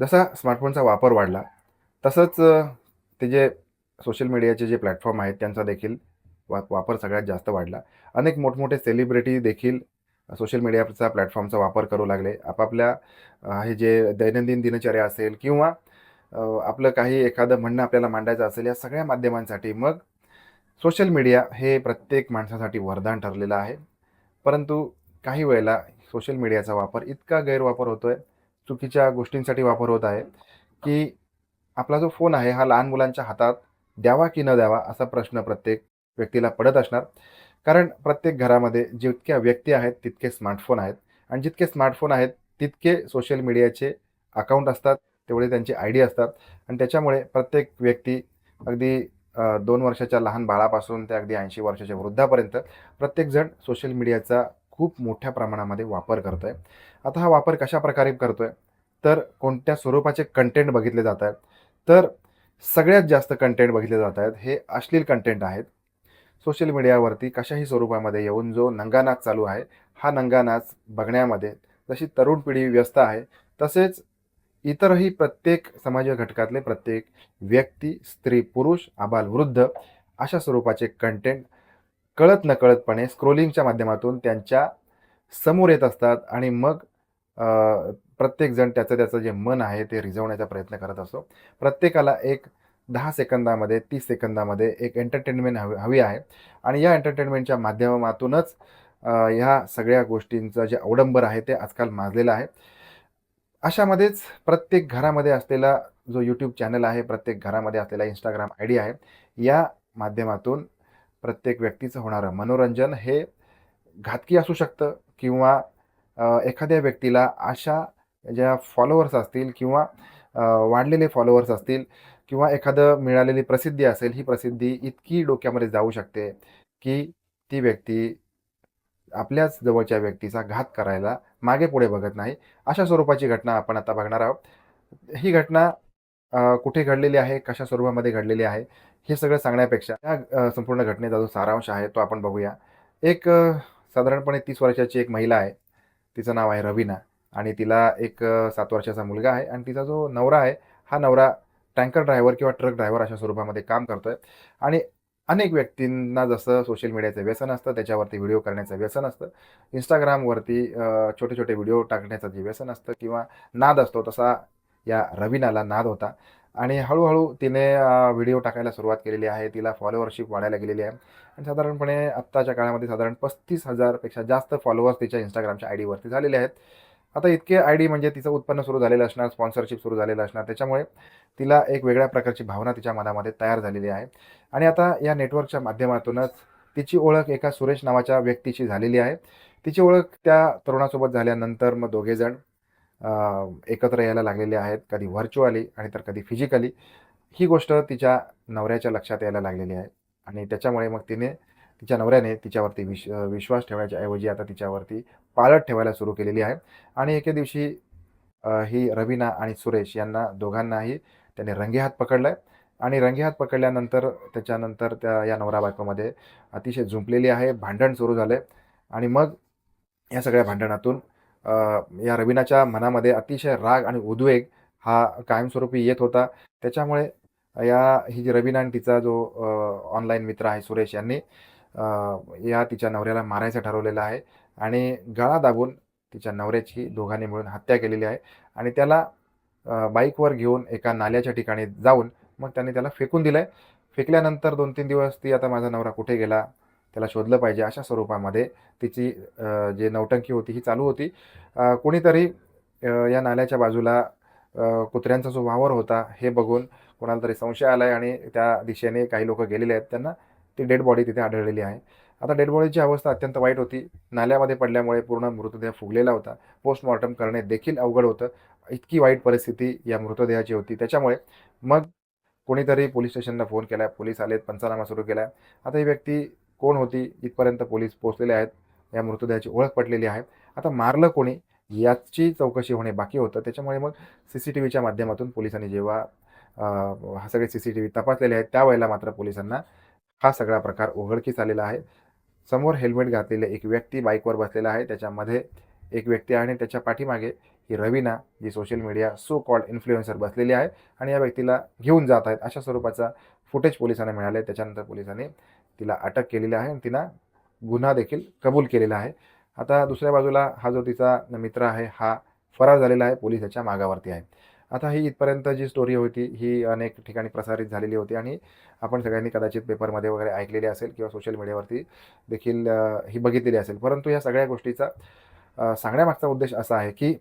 जसा स्मार्टफोनचा वापर वाढला तसंच ते जे सोशल मीडियाचे जे प्लॅटफॉर्म आहेत त्यांचा देखील वा वापर सगळ्यात जास्त वाढला. अनेक मोठमोठे सेलिब्रिटी देखील सोशल मीडियाचा प्लॅटफॉर्मचा वापर करू लागले. आपापल्या हे जे दैनंदिन दिनचर्या असेल किंवा आपलं काही एखादं म्हणणं आपल्याला मांडायचं असेल, या सगळ्या माध्यमांसाठी मग सोशल मीडिया हे प्रत्येक माणसासाठी वरदान ठरलेलं आहे. परंतु काही वेळेला सोशल मीडियाचा वापर इतका गैरवापर होतो आहे चुकीच्या गोष्टींसाठी वापर होत आहे, की आपला जो फोन आहे हा लहान मुलांच्या हातात द्यावा की न द्यावा असा प्रश्न प्रत्येक व्यक्तीला पडत असणार. कारण प्रत्येक घरामध्ये जितक्या व्यक्ती आहेत तितके स्मार्टफोन आहेत आणि जितके स्मार्टफोन आहेत तितके सोशल मीडियाचे अकाउंट असतात, तेवढे त्यांचे आयडी असतात आणि त्याच्यामुळे प्रत्येक व्यक्ती अगदी दोन वर्षाच्या लहान बाळापासून ते अगदी 80 वर्षाच्या वृद्धापर्यंत प्रत्येकजण सोशल मीडियाचा खूप मोठ्या प्रमाणामध्ये वापर करतो आहे आता हा वापर कशाप्रकारे आहे तर कोणत्या स्वरूपाचे कंटेंट बघितले जात आहेत? तर सगळ्यात जास्त कंटेंट बघितले जात आहेत हे अश्लील कंटेंट आहेत. सोशल मीडियावरती कशाही स्वरूपामध्ये येऊन जो नंगानाच चालू आहे, हा नंगानाच बघण्यामध्ये जशी तरुण पिढी व्यस्त आहे, तसेच इतरही प्रत्येक समाज घटकातले प्रत्येक व्यक्ती, स्त्री, पुरुष, आबाल-वृद्ध अशा स्वरूपाचे कंटेंट कळत-नकळतपणे स्क्रोलिंगच्या माध्यमातून त्यांच्यासमोर येत असतात आणि मग प्रत्येकजण त्याचं त्याचं जे मन आहे ते रिझवण्याचा प्रयत्न करत असतो. प्रत्येकाला एक दहा सेकंदामध्ये, तीस सेकंदामध्ये एक एंटरटेनमेंट हवी हवी आहे आणि या एंटरटेनमेंटच्या माध्यमातूनच ह्या सगळ्या गोष्टींचं जे अवडंबर आहे ते आजकाल माजलेलं आहे. अशामध्येच प्रत्येक घरामध्ये असलेला जो यूट्यूब चॅनल आहे, प्रत्येक घरामध्ये असलेला इंस्टाग्राम आय डी आहे, या माध्यमातून प्रत्येक व्यक्तीचं होणारं मनोरंजन हे घातकी असू शकतं किंवा एखाद्या व्यक्तीला अशा ज्या फॉलोअर्स असतील किंवा वाढलेले फॉलोअर्स असतील किंवा एखादं मिळालेली प्रसिद्धी असेल, ही प्रसिद्धी इतकी डोक्यामध्ये जाऊ शकते, की ती व्यक्ती आपल्याच जवळच्या व्यक्तीचा घात करायला मागे-पुढे बघत नाही. अशा स्वरूपाची घटना आपण आता बघणार आहोत. ही घटना कुठे घडलेली आहे, कशा स्वरूपामध्ये घडलेली आहे, हे सगळं सांगण्यापेक्षा या संपूर्ण घटनेचा जो सारांश आहे तो आपण बघूया. एक साधारणपणे तीस वर्षाची एक महिला आहे. तिचं नाव आहे रवीना आणि तिला एक सात वर्षाचा मुलगा आहे आणि तिचा जो नवरा आहे, हा नवरा टँकर ड्रायव्हर किंवा ट्रक ड्रायव्हर अशा स्वरूपामध्ये काम करतोय आणि अनेक व्यक्तींना जसं सोशल मीडियाचं व्यसन असतं, त्याच्यावरती व्हिडिओ करण्याचं व्यसन असतं. इंस्टाग्रामवरती छोटे-छोटे व्हिडिओ टाकण्याचं जे व्यसन असतं किंवा नाद असतो, तसा या रवीनाला नाद होता आणि हळूहळू तिने व्हिडिओ टाकायला सुरुवात केलेली आहे. तिला फॉलोअरशिप वाढायला गेलेली आहे आणि साधारणपणे आत्ताच्या काळामध्ये साधारण पस्तीस हजारपेक्षा जास्त फॉलोअर्स तिच्या इंस्टाग्रामच्या आय डीवरती झालेले आहेत. आता इतके आय डी म्हणजे तिचं उत्पन्न सुरू झालेलं असणार, स्पॉन्सरशिप सुरू झालेलं असणार. त्याच्यामुळे तिला एक वेगळ्या प्रकारची भावना तिच्या मनामध्ये तयार झालेली आहे आणि आता या नेटवर्कच्या माध्यमातूनच तिची ओळख एका सुरेश नावाच्या व्यक्तीशी झालेली आहे. तिची ओळख त्या तरुणासोबत झाल्यानंतर मग दोघेजण एकत्र यायला लागलेले आहेत. कधी व्हर्च्युअली आणि तर कधी फिजिकली. ही गोष्ट तिच्या नवऱ्याच्या लक्षात यायला लागलेली आहे आणि त्याच्यामुळे मग तिने तिच्या नवऱ्याने तिच्यावरती विश विश्वास ठेवण्याच्या ऐवजी आता तिच्यावरती पाळत ठेवायला सुरू केलेली आहे आणि एके दिवशी ही रवीना आणि सुरेश यांना दोघांनाही त्याने रंगेहात आहे आणि रंगेहात पकडल्यानंतर त्याच्यानंतर त्या या नवरा-बायकोमध्ये अतिशय जुंपलेली आहे. भांडण सुरू झालंय आणि मग या सगळ्या भांडणातून या रवीनाच्या मनामध्ये अतिशय राग आणि उद्वेग हा कायमस्वरूपी येत होता. त्याच्यामुळे या ही जी रवीना आणि तिचा जो ऑनलाईन मित्र आहे सुरेश यांनी या तिच्या नवऱ्याला मारायचं ठरवलेलं आहे आणि गळा दाबून तिच्या नवऱ्याची दोघांनी मिळून हत्या केलेली आहे आणि त्याला बाईकवर घेऊन एका नाल्याच्या ठिकाणी जाऊन मग त्यांनी त्याला फेकून दिलं आहे फेकल्यानंतर 2-3 दिवस ती आता माझा नवरा कुठे गेला? त्याला शोधलं पाहिजे अशा स्वरूपामध्ये तिची जे नौटंकी होती ही चालू होती. कुणीतरी कोणीतरी या नाल्याच्या बाजूला कुत्र्यांचा जो वावर होता हे बघून कोणाला तरी संशय आला आहे आणि त्या दिशेने काही लोक गेलेले आहेत. त्यांना ती डेड बॉडी तिथे आढळलेली आहे. आता डेड बॉडीची अवस्था अत्यंत वाईट होती. नाल्यामध्ये पडल्यामुळे पूर्ण मृतदेह फुगलेला होता. पोस्टमॉर्टम करणे देखील अवघड होतं. इतकी वाईट परिस्थिती या मृतदेहाची होती. त्याच्यामुळे मग कोणीतरी पोलीस स्टेशनला फोन केला पोलीस आलेत, पंचनामा सुरू केला आता ही व्यक्ती कोण होती? इथपर्यंत पोलीस पोहोचलेले आहेत. या मृतदेहाची ओळख पटलेली आहे. आता मारलं कोणी? याची चौकशी होणे बाकी होतं. त्याच्यामुळे मग सी सी टी व्हीच्या माध्यमातून पोलिसांनी जेव्हा हा सगळे सी सी टी व्ही तपासलेले आहेत, त्यावेळेला मात्र पोलिसांना हा सगळा प्रकार उघडकीस आलेला आहे. समोर हेल्मेट घातलेले एक व्यक्ती बाईकवर बसलेला आहे. त्याच्यामध्ये एक व्यक्ती आहे आणि त्याच्या पाठीमागे ही रवीना जी social media so called influencer बसलेली आहे आणि या व्यक्तीला घेऊन जात आहेत अशा स्वरूपाचा फुटेज पोलिसांना मिळाले त्याच्यानंतर पोलिसांनी तिला अटक केलेली आहे आणि तिनं गुन्हा देखील कबूल केलेला आहे. आता दुसऱ्या बाजूला हा जो तिचा मित्र आहे हा फरार झालेला आहे पोलीस याच्या मागावरती आहे. आता ही इथपर्यंत जी स्टोरी होती ही अनेक ठिकाणी प्रसारित झालेली होती आणि आपण सगळ्यांनी कदाचित पेपरमध्ये वगैरे ऐकलेली असेल किंवा सोशल मीडियावरती देखील ही बघितलेली असेल. परंतु या सगळ्या गोष्टीचा सांगण्यामागचा उद्देश असा आहे की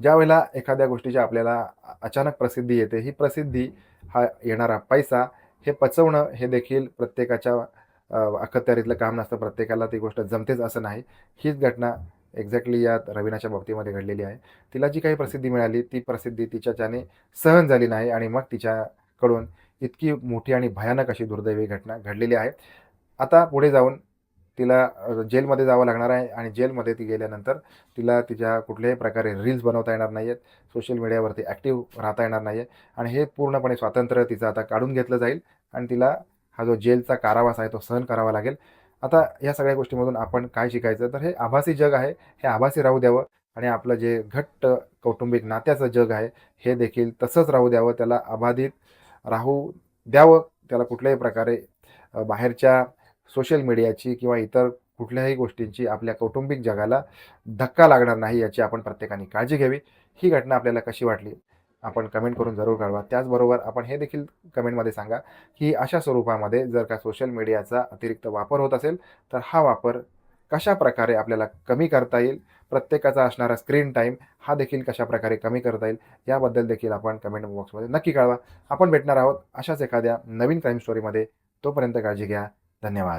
ज्या वेळेला एखाद्या गोष्टीची आपल्याला अचानक प्रसिद्धी येते ही प्रसिद्धी हा येणारा पैसा हे पचवणं हे देखील प्रत्येकाच्या अखत्यारीतलं काम नसतं. प्रत्येकाला ती गोष्ट जमतेच असं नाही. हीच घटना एक्झॅक्टली या रवीनाच्या बाबतीमध्ये घडलेली आहे. तिला जी काही प्रसिद्धी मिळाली ती प्रसिद्धी तिच्याच्याने सहन झाली नाही आणि मग तिच्याकडून इतकी मोठी आणि भयानक अशी दुर्दैवी घटना घडलेली आहे. आता पुढे जाऊन तिला जेलमध्ये जावं लागणार आहे आणि जेलमध्ये ती गेल्यानंतर तिला तिच्या कुठल्याही प्रकारे रील्स बनवता येणार नाही आहेत सोशल मीडियावरती ॲक्टिव्ह राहता येणार नाही आहे आणि हे पूर्णपणे स्वातंत्र्य तिचं आता काढून घेतलं जाईल आणि तिला हा जो जेलचा कारावास आहे तो सहन करावा लागेल. आता या सगळ्या गोष्टीमधून आपण काय शिकायचं? तर हे आभासी जग आहे हे आभासी राहू द्यावं आणि आपलं जे घट्ट कौटुंबिक नात्याचं जग आहे हे देखील तसंच राहू द्यावं त्याला अबाधित राहू द्यावं त्याला कुठल्याही प्रकारे बाहेरच्या सोशल मीडियाची किंवा इतर कुठल्याही गोष्टींची आपल्या कौटुंबिक जगाला धक्का लागणार नाही याची आपण प्रत्येकाने काळजी घ्यावी. ही घटना आपल्याला कशी वाटली? आपण कमेंट करून जरूर कळवा. त्याचबरोबर आपण हे देखील कमेंटमध्ये सांगा की अशा स्वरूपामध्ये जर का सोशल मीडियाचा अतिरिक्त वापर होत असेल तर हा वापर कशा प्रकारे आपल्याला कमी करता येईल? प्रत्येकाचा असणारा स्क्रीन टाईम हा देखील कशा प्रकारे कमी करता येईल? याबद्दल देखील आपण कमेंट बॉक्समध्ये नक्की कळवा. आपण भेटणार आहोत अशाच एखाद्या नवीन क्राईम स्टोरीमध्ये तोपर्यंत काळजी घ्या. धन्यवाद.